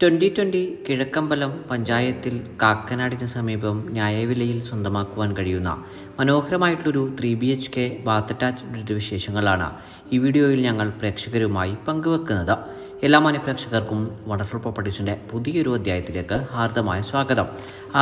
Twenty twenty Kizhakkambalam പഞ്ചായത്തിൽ കാക്കനാടിന് സമീപം ന്യായവിലയിൽ സ്വന്തമാക്കുവാൻ കഴിയുന്ന മനോഹരമായിട്ടുള്ളൊരു three B H K bath attached വിശേഷങ്ങളാണ് ഈ വീഡിയോയിൽ ഞങ്ങൾ പ്രേക്ഷകരുമായി പങ്കുവെക്കുന്നത്. എല്ലാ മാന്യ പ്രേക്ഷകർക്കും വണ്ടർഫുൾ പ്രോപ്പർട്ടീസിന്റെ പുതിയൊരു അധ്യായത്തിലേക്ക് ഹാർദമായ സ്വാഗതം.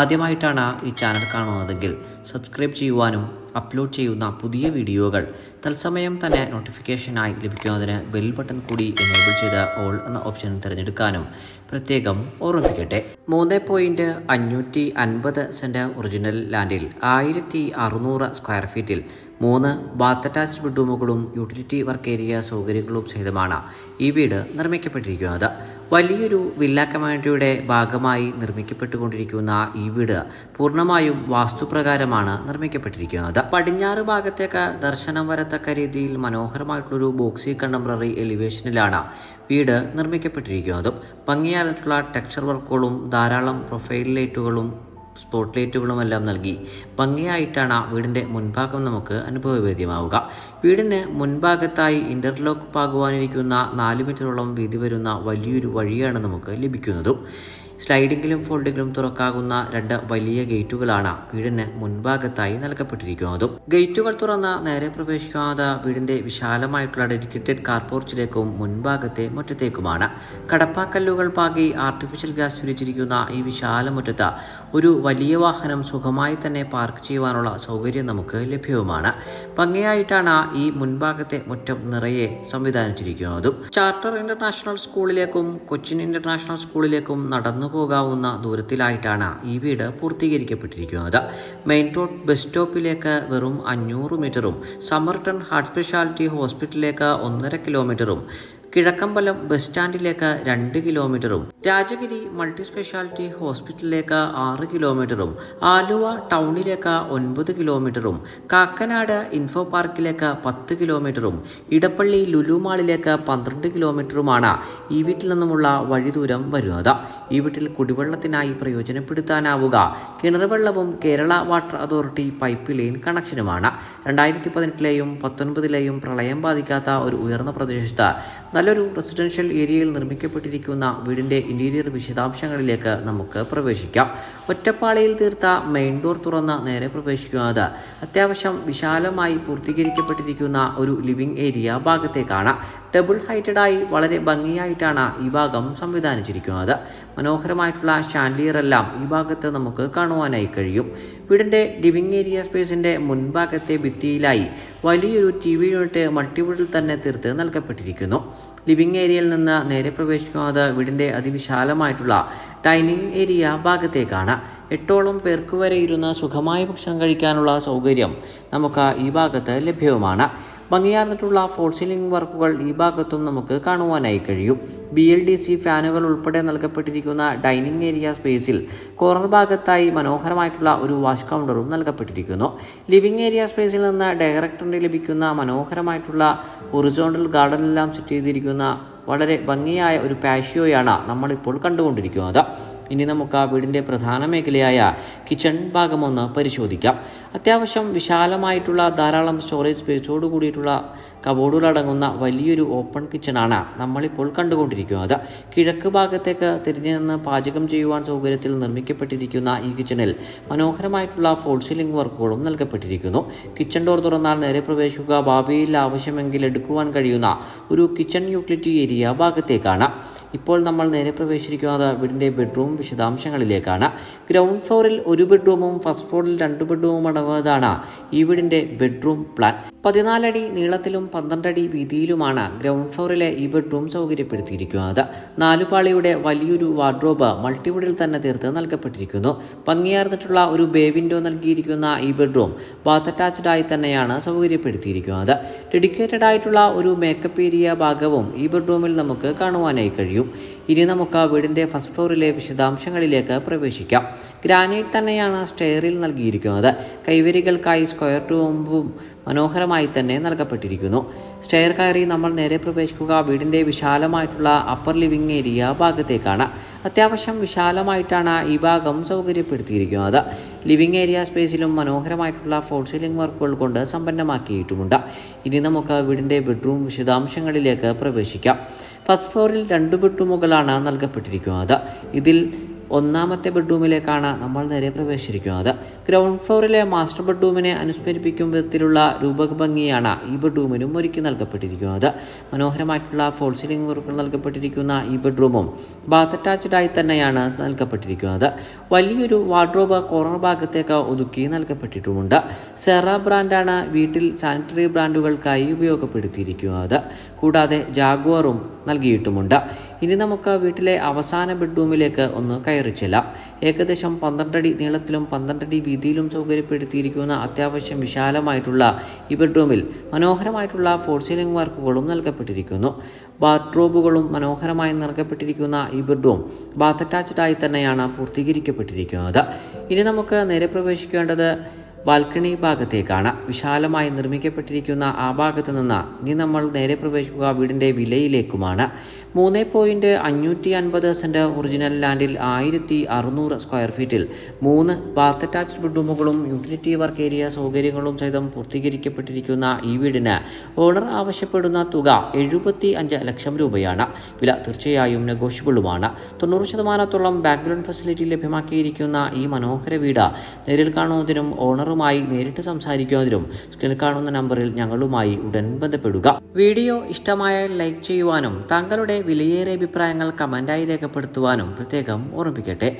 ആദ്യമായിട്ടാണ് ഈ ചാനൽ കാണുന്നതെങ്കിൽ സബ്സ്ക്രൈബ് ചെയ്യുവാനും അപ്ലോഡ് ചെയ്യുന്ന പുതിയ വീഡിയോകൾ തത്സമയം തന്നെ നോട്ടിഫിക്കേഷനായി ലഭിക്കുന്നതിന് ബെൽ ബട്ടൺ കൂടി എനേബിൾ ചെയ്ത് ഓൾ എന്ന ഓപ്ഷൻ തിരഞ്ഞെടുക്കാനും പ്രത്യേകം ഓർമ്മിപ്പിക്കട്ടെ. മൂന്ന് പോയിന്റ് അഞ്ഞൂറ്റി അൻപത് സെന്റ് ഒറിജിനൽ ലാൻഡിൽ ആയിരത്തി അറുന്നൂറ് സ്ക്വയർ ഫീറ്റിൽ മൂന്ന് ബാത്ത് അറ്റാച്ച്ഡ് ബെഡ്റൂമുകളും യൂട്ടിലിറ്റി വർക്ക് ഏരിയ സൗകര്യങ്ങളും സഹിതമാണ് ഈ വീട് നിർമ്മിക്കപ്പെട്ടിരിക്കുന്നത്. വലിയൊരു വില്ല കമ്മ്യൂണിറ്റിയുടെ ഭാഗമായി നിർമ്മിക്കപ്പെട്ടുകൊണ്ടിരിക്കുന്ന ഈ വീട് പൂർണമായും വാസ്തുപ്രകാരമാണ് നിർമ്മിക്കപ്പെട്ടിരിക്കുന്നത്. പടിഞ്ഞാറ് ഭാഗത്തേക്ക് ദർശനം വരത്തക്ക രീതിയിൽ മനോഹരമായിട്ടുള്ളൊരു ബോക്സി കണ്ടംപററി എലിവേഷനിലാണ് വീട് നിർമ്മിക്കപ്പെട്ടിരിക്കുന്നതും. ഭംഗിയായിട്ടുള്ള ടെക്സ്ചർ വർക്കുകളും ധാരാളം പ്രൊഫൈൽ ലൈറ്റുകളും സ്പോട്ട് ലൈറ്റുകളുമെല്ലാം നൽകി ഭംഗിയായിട്ടാണ് വീടിന്റെ മുൻഭാഗം നമുക്ക് അനുഭവവേദ്യമാവുക. വീടിന് മുൻഭാഗത്തായി ഇന്റർലോക്ക് പാകുവാനിരിക്കുന്ന നാല് മീറ്ററോളം വീതി വരുന്ന വലിയൊരു വഴിയാണ് നമുക്ക് ലഭിക്കുന്നതും. സ്ലൈഡിങ്ങിലും ഫോൾഡിങ്ങിലും തുറക്കാകുന്ന രണ്ട് വലിയ ഗേറ്റുകളാണ് വീടിന് മുൻഭാഗത്തായി നൽകപ്പെട്ടിരിക്കുന്നതും. ഗേറ്റുകൾ തുറന്ന നേരെ പ്രവേശിക്കാതെ വീടിന്റെ വിശാലമായിട്ടുള്ള ഡെഡിക്കേറ്റഡ് കാർപോർച്ചിലേക്കും മുൻഭാഗത്തെ മുറ്റത്തേക്കുമാണ്. കടപ്പാക്കല്ലുകൾ പാകി ആർട്ടിഫിഷ്യൽ ഗ്യാസ് വിരിച്ചിരിക്കുന്ന ഈ വിശാല മുറ്റത്ത് ഒരു വലിയ വാഹനം സുഖമായി തന്നെ പാർക്ക് ചെയ്യുവാനുള്ള സൗകര്യം നമുക്ക് ലഭ്യവുമാണ്. ഭംഗിയായിട്ടാണ് ഈ മുൻഭാഗത്തെ മുറ്റം നിറയെ സംവിധാനിച്ചിരിക്കുന്നതും. ചാർട്ടർ ഇന്റർനാഷണൽ സ്കൂളിലേക്കും കൊച്ചിൻ ഇന്റർനാഷണൽ സ്കൂളിലേക്കും നടന്നു പോകാവുന്ന ദൂരത്തിലായിട്ടാണ് ഈ വീട് പൂർത്തീകരിക്കപ്പെട്ടിരിക്കുന്നത്. മെയിൻ റോഡ് ബസ് സ്റ്റോപ്പിലേക്ക് വെറും അഞ്ഞൂറ് മീറ്ററും സമർട്ടൺ ഹാർട്ട് സ്പെഷ്യാലിറ്റി ഹോസ്പിറ്റലിലേക്ക് ഒന്നര കിലോമീറ്ററും കിഴക്കമ്പലം ബസ് സ്റ്റാൻഡിലേക്ക് രണ്ട് കിലോമീറ്ററും രാജഗിരി മൾട്ടി സ്പെഷ്യാലിറ്റി ഹോസ്പിറ്റലിലേക്ക് ആറ് കിലോമീറ്ററും ആലുവ ടൗണിലേക്ക് ഒൻപത് കിലോമീറ്ററും കാക്കനാട് ഇൻഫോ പാർക്കിലേക്ക് പത്ത് കിലോമീറ്ററും ഇടപ്പള്ളി ലുലു മാളിലേക്ക് പന്ത്രണ്ട് കിലോമീറ്ററുമാണ് ഈ വീട്ടിൽ നിന്നുമുള്ള വഴിദൂരം വരുന്നത്. ഈ വീട്ടിൽ കുടിവെള്ളത്തിനായി പ്രയോജനപ്പെടുത്താനാവുക. കിണറുവെള്ളവും Kerala water authority pipe line കണക്ഷനുമാണ്. രണ്ടായിരത്തി പതിനെട്ടിലെയും പത്തൊൻപതിലെയും പ്രളയം ബാധിക്കാത്ത ഒരു ഉയർന്ന പ്രദേശത്ത് നല്ലൊരു റെസിഡൻഷ്യൽ ഏരിയയിൽ നിർമ്മിക്കപ്പെട്ടിരിക്കുന്ന വീടിന്റെ ഇന്റീരിയർ വിശദാംശങ്ങളിലേക്ക് നമുക്ക് പ്രവേശിക്കാം. ഒറ്റപ്പാളിയിൽ തീർത്ത മെയിൻ ഡോർ തുറന്ന് നേരെ പ്രവേശിക്കുന്നത് അത്യാവശ്യം വിശാലമായി പൂർത്തീകരിക്കപ്പെട്ടിരിക്കുന്ന ഒരു ലിവിംഗ് ഏരിയ ഭാഗത്തേക്കാണ്. ഡബിൾ ഹൈറ്റഡായി വളരെ ഭംഗിയായിട്ടാണ് ഈ ഭാഗം സംവിധാനിച്ചിരിക്കുന്നത്. മനോഹരമായിട്ടുള്ള ഷാൻലിയർ എല്ലാം ഈ ഭാഗത്ത് നമുക്ക് കാണുവാനായി കഴിയും. വീടിന്റെ ലിവിംഗ് ഏരിയ സ്പേസിന്റെ മുൻഭാഗത്തെ ഭിത്തിയിലായി വലിയൊരു ടി വി യൂണിറ്റ് മൾട്ടിവുഡിൽ തന്നെ തീർത്ത് നൽകപ്പെട്ടിരിക്കുന്നു. ലിവിംഗ് ഏരിയയിൽ നിന്ന് നേരെ പ്രവേശിക്കുന്നത് വീടിന്റെ അതിവിശാലമായിട്ടുള്ള ഡൈനിങ് ഏരിയ ഭാഗത്തേക്കാണ്. എട്ടോളം പേർക്ക് വരെ ഇരുന്ന് സുഖമായി ഭക്ഷണം കഴിക്കാനുള്ള സൗകര്യം നമുക്ക് ഈ ഭാഗത്ത് ലഭ്യവുമാണ്. ഭംഗിയാർന്നിട്ടുള്ള ഫോൾ സീലിംഗ് വർക്കുകൾ ഈ ഭാഗത്തും നമുക്ക് കാണുവാനായി കഴിയും. ബി എൽ ഡി സി ഫാനുകൾ ഉൾപ്പെടെ നൽകപ്പെട്ടിരിക്കുന്ന ഡൈനിങ് ഏരിയ സ്പേസിൽ കോർണർ ഭാഗത്തായി മനോഹരമായിട്ടുള്ള ഒരു വാഷ് കൗണ്ടറും നൽകപ്പെട്ടിരിക്കുന്നു. ലിവിംഗ് ഏരിയ സ്പേസിൽ നിന്ന് ഡയറക്ടറിന് ലഭിക്കുന്ന മനോഹരമായിട്ടുള്ള ഒറിസോണ്ടൽ ഗാർഡനെല്ലാം സെറ്റ് ചെയ്തിരിക്കുന്ന വളരെ ഭംഗിയായ ഒരു പാഷ്യോയാണ് നമ്മളിപ്പോൾ കണ്ടുകൊണ്ടിരിക്കുന്നത്. ഇനി നമുക്ക് ആ വീടിന്റെ പ്രധാന മേഖലയായ കിച്ചൺ ഭാഗമൊന്ന് പരിശോധിക്കാം. അത്യാവശ്യം വിശാലമായിട്ടുള്ള ധാരാളം സ്റ്റോറേജ് സ്പേസോട് കൂടിയിട്ടുള്ള കബോർഡുകളടങ്ങുന്ന വലിയൊരു ഓപ്പൺ കിച്ചണാണ് നമ്മളിപ്പോൾ കണ്ടുകൊണ്ടിരിക്കുന്നത്. കിഴക്ക് ഭാഗത്തേക്ക് തിരിഞ്ഞു നിന്ന് പാചകം ചെയ്യുവാൻ സൗകര്യത്തിൽ നിർമ്മിക്കപ്പെട്ടിരിക്കുന്ന ഈ കിച്ചണിൽ മനോഹരമായിട്ടുള്ള ഫോൾ സീലിംഗ് വർക്കുകളും നൽകപ്പെട്ടിരിക്കുന്നു. കിച്ചൺ ഡോർ തുറന്നാൽ നേരെ പ്രവേശിക്കുക ഭാവിയിൽ ആവശ്യമെങ്കിൽ എടുക്കുവാൻ കഴിയുന്ന ഒരു കിച്ചൺ യൂട്ടിലിറ്റി ഏരിയ ഭാഗത്തേക്കാണ്. ഇപ്പോൾ നമ്മൾ നേരെ പ്രവേശിക്കുന്നത് വീടിന്റെ ബെഡ്റൂം വിശദാംശങ്ങളിലേക്കാണ്. ഗ്രൗണ്ട് ഫ്ലോറിൽ ഒരു ബെഡ്റൂമും ഫസ്റ്റ് ഫ്ലോറിൽ രണ്ട് ബെഡ്റൂമും അടങ്ങുന്നതാണ് ഈ വീടിന്റെ ബെഡ്റൂം പ്ലാൻ. പതിനാലടി നീളത്തിലും പന്ത്രണ്ടടി വീതിയിലുമാണ് ഗ്രൗണ്ട് ഫ്ലോറിലെ ഈ ബെഡ്റൂം സൗകര്യപ്പെടുത്തിയിരിക്കുന്നത്. നാലുപാളിയുടെ വലിയൊരു വാർഡ്രോബ് മൾട്ടിവുഡിൽ തന്നെ തീർത്ത് നൽകപ്പെട്ടിരിക്കുന്നു. ഭംഗിയാർന്നിട്ടുള്ള ഒരു ബേ വിൻഡോ നൽകിയിരിക്കുന്ന ഈ ബെഡ്റൂം ബാത്ത് അറ്റാച്ച്ഡ് ആയി തന്നെയാണ് സൗകര്യപ്പെടുത്തിയിരിക്കുന്നത്. ഡെഡിക്കേറ്റഡ് ആയിട്ടുള്ള ഒരു മേക്കപ്പ് ഏരിയ ഭാഗവും ഈ ബെഡ്റൂമിൽ നമുക്ക് കാണുവാനായി കഴിയും. ഇനി നമുക്ക് ആ വീടിന്റെ ഫസ്റ്റ് ഫ്ലോറിലെ വിശദാംശങ്ങളിലേക്ക് പ്രവേശിക്കാം. ഗ്രാനൈറ്റ് തന്നെയാണ് സ്റ്റെയറിൽ നൽകിയിരിക്കുന്നത്. കൈവരികൾക്കായി സ്ക്വയർ ട്യൂബും മനോഹരമായി തന്നെ നൽകപ്പെട്ടിരിക്കുന്നു. സ്റ്റെയർ കയറി നമ്മൾ നേരെ പ്രവേശിക്കുക. വീടിന്റെ വിശാലമായിട്ടുള്ള അപ്പർ ലിവിംഗ് ഏരിയ ഭാഗത്തേക്കാണ്. അത്യാവശ്യം വിശാലമായിട്ടാണ് ഈ ഭാഗം സൗകര്യപ്പെടുത്തിയിരിക്കുന്നത്. ലിവിംഗ് ഏരിയ സ്പേസിലും മനോഹരമായിട്ടുള്ള ഫോൾ സീലിംഗ് വർക്കുകൾ കൊണ്ട് സമ്പന്നമാക്കിയിട്ടുമുണ്ട്. ഇനി നമുക്ക് വീടിന്റെ ബെഡ്റൂം വിശദാംശങ്ങളിലേക്ക് പ്രവേശിക്കാം. ഫസ്റ്റ് ഫ്ലോറിൽ രണ്ട് ബെഡ്റൂമുകളാണ് നൽകപ്പെട്ടിരിക്കുന്നത്. ഇതിൽ ഒന്നാമത്തെ ബെഡ്റൂമിലേക്കാണ് നമ്മൾ നേരെ പ്രവേശിച്ചിരിക്കുന്നത്. ഗ്രൗണ്ട് ഫ്ലോറിലെ മാസ്റ്റർ ബെഡ്റൂമിനെ അനുസ്മരിപ്പിക്കും വിധത്തിലുള്ള രൂപഭംഗിയാണ് ഈ ബെഡ്റൂമിനും ഒരുക്കി നൽകപ്പെട്ടിരിക്കുന്നത്. മനോഹരമായിട്ടുള്ള ഫോൾ സീലിംഗ് വർക്കുകൾ നൽകപ്പെട്ടിരിക്കുന്ന ഈ ബെഡ്റൂമും ബാത്ത് അറ്റാച്ച്ഡ് ആയി തന്നെയാണ് നൽകപ്പെട്ടിരിക്കുന്നത്. വലിയൊരു വാർഡ്രോബ് കോർണർ ഭാഗത്തേക്ക് ഒതുക്കി നൽകപ്പെട്ടിട്ടുമുണ്ട്. സെറ ബ്രാൻഡാണ് വീട്ടിൽ സാനിറ്ററി ബ്രാൻഡുകൾക്കായി ഉപയോഗപ്പെടുത്തിയിരിക്കുന്നത്. കൂടാതെ ജാഗുവറും നൽകിയിട്ടുമുണ്ട്. ഇനി നമുക്ക് വീട്ടിലെ അവസാന ബെഡ്റൂമിലേക്ക് ഒന്ന് കയറി ചെല്ലാം. ഏകദേശം പന്ത്രണ്ടടി നീളത്തിലും പന്ത്രണ്ടടി വീതിയിലും സൗകര്യപ്പെടുത്തിയിരിക്കുന്ന അത്യാവശ്യം വിശാലമായിട്ടുള്ള ഈ ബെഡ്റൂമിൽ മനോഹരമായിട്ടുള്ള ഫോർ സീലിംഗ് വർക്കുകളും നൽകപ്പെട്ടിരിക്കുന്നു. ബാത്റൂബുകളും മനോഹരമായി നൽകപ്പെട്ടിരിക്കുന്ന ഈ ബെഡ്റൂം ബാത്ത് അറ്റാച്ച്ഡായി തന്നെയാണ് പൂർത്തീകരിക്കപ്പെട്ടിരിക്കുന്നത്. ഇനി നമുക്ക് നേരെ പ്രവേശിക്കേണ്ടത് ബാൽക്കണി ഭാഗത്തേക്കാണ്. വിശാലമായി നിർമ്മിക്കപ്പെട്ടിരിക്കുന്ന ആ ഭാഗത്ത് നിന്ന് ഇനി നമ്മൾ നേരെ പ്രവേശിക്കുക വീടിന്റെ വിലയിലേക്കുമാണ്. മൂന്ന് പോയിന്റ് അഞ്ഞൂറ്റി അൻപത് സെന്റ് ഒറിജിനൽ ലാൻഡിൽ ആയിരത്തി അറുന്നൂറ് സ്ക്വയർ ഫീറ്റിൽ മൂന്ന് ബാത്ത് അറ്റാച്ച്ഡ് ബെഡ്റൂമുകളും യൂട്ടിലിറ്റി വർക്ക് ഏരിയ സൗകര്യങ്ങളും സഹിതം പൂർത്തീകരിക്കപ്പെട്ടിരിക്കുന്ന ഈ വീടിന് ഓണർ ആവശ്യപ്പെടുന്ന തുക എഴുപത്തി അഞ്ച് ലക്ഷം രൂപയാണ്. വില തീർച്ചയായും നെഗോഷ്യബിളുമാണ്. തൊണ്ണൂറ് ശതമാനത്തോളം ബാക്ക്ഗ്രൗണ്ട് ഫെസിലിറ്റി ലഭ്യമാക്കിയിരിക്കുന്ന ഈ മനോഹര വീട് നേരിൽ കാണുന്നതിനും ഓണറുമായി നേരിട്ട് സംസാരിക്കുന്നതിനും സ്ക്രീനിൽ കാണുന്ന നമ്പറിൽ ഞങ്ങളുമായി ഉടൻ ബന്ധപ്പെടുക. വീഡിയോ ഇഷ്ടമായാൽ ലൈക്ക് ചെയ്യുവാനും താങ്കളുടെ വിലയേറിയ അഭിപ്രായങ്ങൾ കമന്റായി രേഖപ്പെടുത്തുവാനും പ്രത്യേകം ഓർമ്മിപ്പിക്കട്ടെ.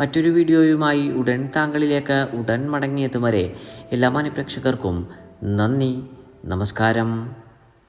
മറ്റൊരു വീഡിയോയുമായി ഉടൻ താങ്കളിലേക്ക് ഉടൻ മടങ്ങിയെത്തും വരെ എല്ലാ മാന്യപ്രേക്ഷകർക്കും നന്ദി നമസ്കാരം.